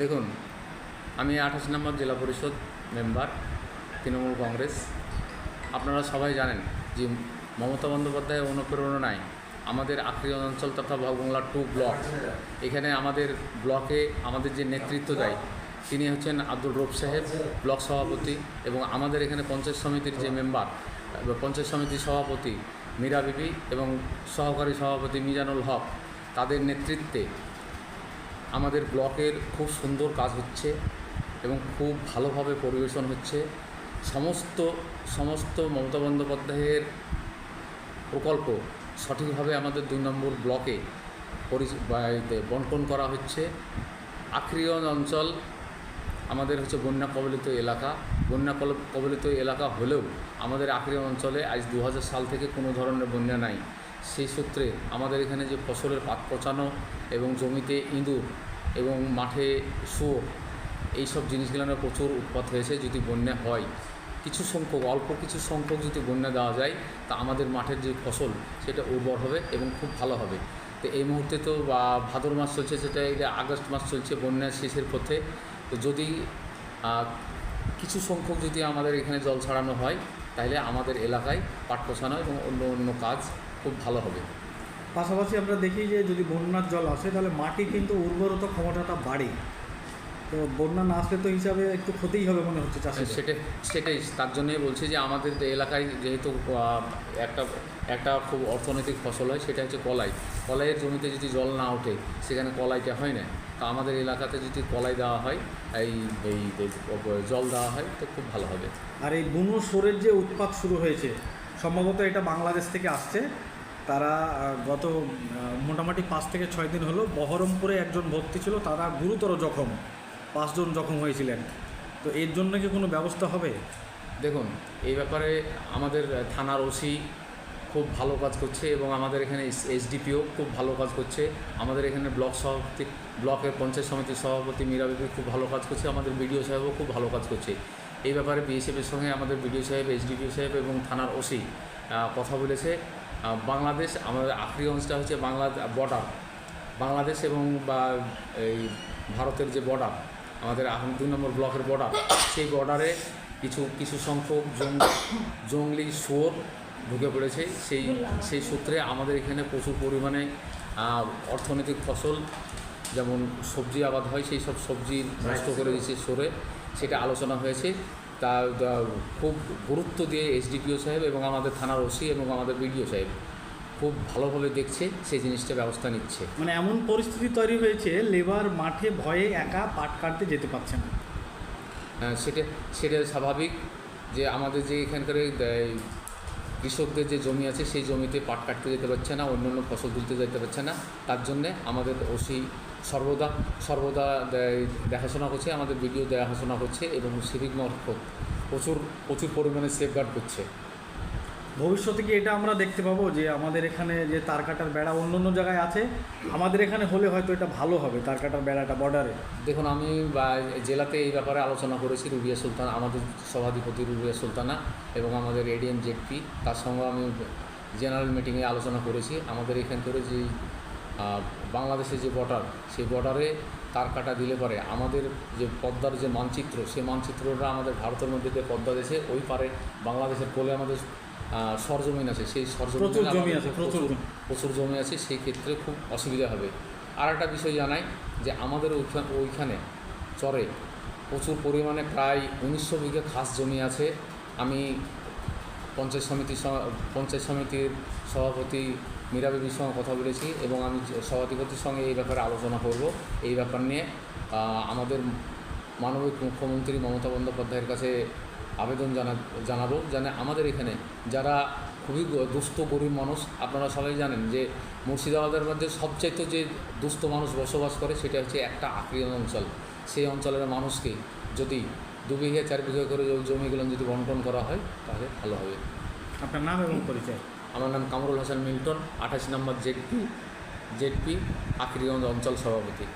দেখুন, আমি আঠাশ নম্বর জেলা পরিষদ মেম্বার, তৃণমূল কংগ্রেস। আপনারা সবাই জানেন যে মমতা বন্দ্যোপাধ্যায়ের অনুপ্রেরণায় আমাদের আক্রিয় অঞ্চল তথা বাংলা টু ব্লক, এখানে আমাদের ব্লকে আমাদের যে নেতৃত্ব দেয়, তিনি হচ্ছেন আব্দুল রব সাহেব, ব্লক সভাপতি এবং আমাদের এখানে পঞ্চায়েত সমিতির যে মেম্বার পঞ্চায়েত সমিতির সভাপতি মীরা বিবি এবং সহকারী সভাপতি মিজানুল হক, তাদের নেতৃত্বে আমাদের ব্লকের খুব সুন্দর কাজ হচ্ছে এবং খুব ভালোভাবে পরিবেশন হচ্ছে। সমস্ত সমস্ত মমতা বন্দ্যোপাধ্যায়ের প্রকল্প সঠিকভাবে আমাদের দুই নম্বর ব্লকে পরি বন্টন করা হচ্ছে। আক্রিয়ন অঞ্চল আমাদের হচ্ছে বন্যা কবলিত এলাকা। বন্যা কবলিত এলাকা হলেও আমাদের আক্রিয় অঞ্চলে আজ দু হাজার সাল থেকে কোনো ধরনের বন্যা নাই। সেই সূত্রে আমাদের এখানে যে ফসলের পাত পচানো এবং জমিতে ইঁদুর এবং মাঠে শুয়োর এইসব জিনিসগুলো জিনিসগুলোর প্রচুর উৎপাত হয়েছে যদি বন্যা হয়। কিছু সংখ্যক, অল্প কিছু সংখ্যক যদি বন্যা দেওয়া যায়, তা আমাদের মাঠের যে ফসল, সেটা উর্বর হবে এবং খুব ভালো হবে। তো এই মুহূর্তে তো বা ভাদর মাস চলছে, সেটা এই আগস্ট মাস চলছে বন্যার শেষের পথে। তো যদি কিছু সংখ্যক যদি আমাদের এখানে জল ছাড়ানো হয়, তাহলে আমাদের এলাকায় পাট পচানো এবং অন্য অন্য কাজ খুব ভালো হবে। পাশাপাশি আমরা দেখি যে যদি বন্যার জল আসে তাহলে মাটি কিন্তু উর্বরতা ক্ষমতাটা বাড়ে। তো বন্যা না আসলে তো হিসাবে একটু ক্ষতিই হবে মনে হচ্ছে চাষের সেটা সেটাই তার জন্যই বলছি যে আমাদের এলাকায় যেহেতু একটা একটা খুব অর্থনৈতিক ফসল হয় সেটা হচ্ছে কলাই। কলাইয়ের জমিতে যদি জল না ওঠে সেখানে কলাইটা হয় না। তো আমাদের এলাকাতে যদি কলাই দেওয়া হয় এই এই এই জল দেওয়া হয় তো খুব ভালো হবে। আর এই বুনো সোরের যে উৎপাত শুরু হয়েছে সম্ভবত এটা বাংলাদেশ থেকে আসছে। তারা গত মোটামুটি পাঁচ থেকে ছয় দিন হলো বহরমপুরে একজন ভর্তি ছিল, তারা গুরুতর জখম, পাঁচজন জখম হয়েছিলেন। তো এর জন্য কি কোনো ব্যবস্থা হবে? দেখুন, এই ব্যাপারে আমাদের থানার ওসি খুব ভালো কাজ করছে এবং আমাদের এখানে এসডিপিও খুব ভালো কাজ করছে। আমাদের এখানে ব্লক সভাপতি, ব্লকের পঞ্চায়েত সমিতির সভাপতি মীরা বিবি খুব ভালো কাজ করছে, আমাদের বিডিও সাহেবও খুব ভালো কাজ করছে। এই ব্যাপারে বিএসএফের সঙ্গে আমাদের বিডিও সাহেব, এসডিপিও সাহেব এবং থানার ওসি কথা বলেছে। বাংলাদেশ, আমাদের আখরিগঞ্জটা হচ্ছে বাংলা বর্ডার বাংলাদেশ এবং বা এই ভারতের যে বর্ডার আমাদের আহ- দুই নম্বর ব্লকের বর্ডার সেই বর্ডারে কিছু কিছু সংখ্যক জঙ্গলি শুয়োর ঢুকে পড়েছে। সেই সেই সূত্রে আমাদের এখানে প্রচুর পরিমাণে অর্থনৈতিক ফসল, যেমন সবজি আবাদ হয়, সেই সব সবজি নষ্ট করে দিয়েছে সরে সেটা আলোচনা হয়েছে। তা খুব গুরুত্ব দিয়ে এসডিপিও সাহেব এবং আমাদের থানার ওসি এবং আমাদের বিডিও সাহেব খুব ভালোভাবে দেখছে সেই জিনিসটা ব্যবস্থা নিচ্ছে। মানে এমন পরিস্থিতি তৈরি হয়েছে লেবার মাঠে ভয়ে একা পাট কাটতে যেতে পারছে না। আহ, সেটা সেটা স্বাভাবিক যে আমাদের যে এখানকার কৃষকদের যে জমি আছে, সেই জমিতে পাট কাটতে যেতে পারছে না অন্য অন্য ফসল তুলতে যেতে পারছে না। তার জন্যে আমাদের ওসি সর্বদা সর্বদা দেখাশোনা করছে, আমাদের ভিডিও দেখাশোনা করছে এবং সিভিক মারফত প্রচুর প্রচুর পরিমাণে সেফগার্ড করছে। ভবিষ্যতে কি এটা আমরা দেখতে পাবো যে আমাদের এখানে যে তার কাটার বেড়া অন্য অন্য জায়গায় আছে? আমাদের এখানে হলে হয়তো এটা ভালো হবে তার কাটার বেড়াটা বর্ডারে দেখুন আমি জেলাতে এই ব্যাপারে আলোচনা করেছি রুবিয়া সুলতান আমাদের সভাধিপতি রুবিয়া সুলতানা এবং আমাদের এডিএম জেডপি তার সঙ্গে আমি জেনারেল মিটিংয়ে আলোচনা করেছি। আমাদের এখানকার যে আহ, বাংলাদেশের যে বর্ডার সেই বর্ডারে তার কাটা দিলে পরে আমাদের যে পদ্মার যে মানচিত্র সেই মানচিত্রটা আমাদের ভারতের মধ্যে যে পদ্মা দেশে ওই পারে বাংলাদেশের কোলে আমাদের সরজমিন আছে সেই সরজমিন জমি আছে, প্রচুর জমি। প্রচুর জমি আছে সেই ক্ষেত্রে খুব অসুবিধা হবে। আর একটা বিষয় জানাই যে আমাদের ওইখানে ওইখানে চরে প্রচুর পরিমাণে প্রায় উনিশশো বিঘা খাস জমি আছে। আমি পঞ্চায়েত সমিতির স- পঞ্চায়েত সমিতির সভাপতি মীরা বিবির সঙ্গে কথা বলেছি এবং আমি সভাধিপতির সঙ্গে এই ব্যাপারে আলোচনা করব। এই ব্যাপার নিয়ে আমাদের মানবিক মুখ্যমন্ত্রী মমতা বন্দ্যোপাধ্যায়ের কাছে আবেদন জানা জানাব যেন আমাদের এখানে যারা খুবই দুস্থ গরিব মানুষ আপনারা সবাই জানেন যে মুর্শিদাবাদের মধ্যে সবচাইতে যে দুস্থ মানুষ বসবাস করে সেটা হচ্ছে একটা আক্রিয়ন অঞ্চল। সেই অঞ্চলের মানুষকে যদি দু বিঘে চার বিঘে করে জমিগুলো যদি বন্টন করা হয় তাহলে ভালো হবে। আপনার নাম এবং পরিচয়? আমার নাম কামরুল হাসান মিল্টন আঠাশ নম্বর জেডপি জেডপি আক্রিগঞ্জ অঞ্চল সভাপতি।